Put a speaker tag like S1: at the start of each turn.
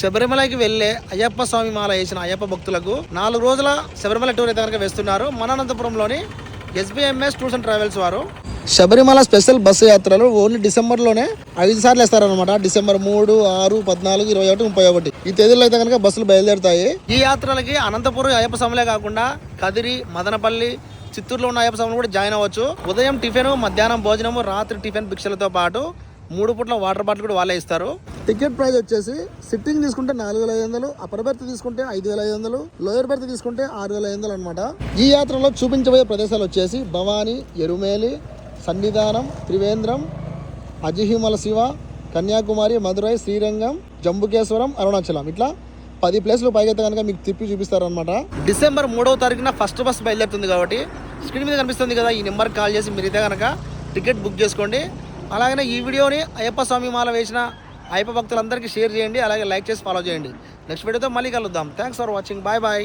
S1: శబరిమలకి వెళ్ళే అయ్యప్ప స్వామి మాల వేసిన అయ్యప్ప భక్తులకు నాలుగు రోజుల శబరిమల టూర్ అయితే కనుక వేస్తున్నారు మన అనంతపురంలోని ఎస్బీఎంఎస్ టూర్స్ అండ్ ట్రావెల్స్ వారు. శబరిమల స్పెషల్ బస్సు యాత్రలు ఓన్లీ డిసెంబర్లోనే ఐదు సార్లు వేస్తారనమాట డిసెంబర్ మూడు ఆరు పద్నాలుగు ఇరవై ఒకటి ముప్పై ఒకటి. ఈ తేదీలో అయితే కనుక బస్సులు బయలుదేరుతాయి. ఈ యాత్రలకి అనంతపురం అయ్యప్ప స్వామిలే కాకుండా కదిరి మదనపల్లి చిత్తూరులో ఉన్న అయ్యప్ప స్వామి కూడా జాయిన్ అవ్వచ్చు. ఉదయం టిఫిన్ మధ్యాహ్నం భోజనము రాత్రి టిఫిన్ భిక్షలతో పాటు మూడు పూట్ల వాటర్ బాటిల్ కూడా వాళ్ళే ఇస్తారు. టికెట్ ప్రైస్ వచ్చేసి సిట్టింగ్ తీసుకుంటే నాలుగు వేల ఐదు వందలు అప్పర్ బెర్త్ తీసుకుంటే ఐదు వేల ఐదు వందలు లోయర్ బెర్త్ తీసుకుంటే ఆరు వేల ఐదు వందలు అనమాట ఈ యాత్రలో చూపించబోయే ప్రదేశాలు వచ్చేసి భవానీ ఎరుమేలి సన్నిధానం త్రివేంద్రం అజిహిమల శివ కన్యాకుమారి మధురై శ్రీరంగం జంబుకేశ్వరం అరుణాచలం. ఇట్లా పది ప్లేస్లు పైకైతే కనుక మీకు తిప్పి చూపిస్తారనమాట డిసెంబర్ మూడవ తారీఖున ఫస్ట్ బస్ బయలుదేరుతుంది కాబట్టి స్క్రీన్ మీద కనిపిస్తుంది కదా ఈ నెంబర్కి కాల్ చేసి మీరైతే కనుక టికెట్ బుక్ చేసుకోండి. అలాగనే ఈ వీడియోని అయ్యప్ప స్వామి మాల వేసిన అయ్యప్ప భక్తులందరికీ షేర్ చేయండి అలాగే లైక్ చేసి ఫాలో చేయండి. నెక్స్ట్ వీడియోతో మళ్ళీ కలుద్దాం. Thanks for watching bye bye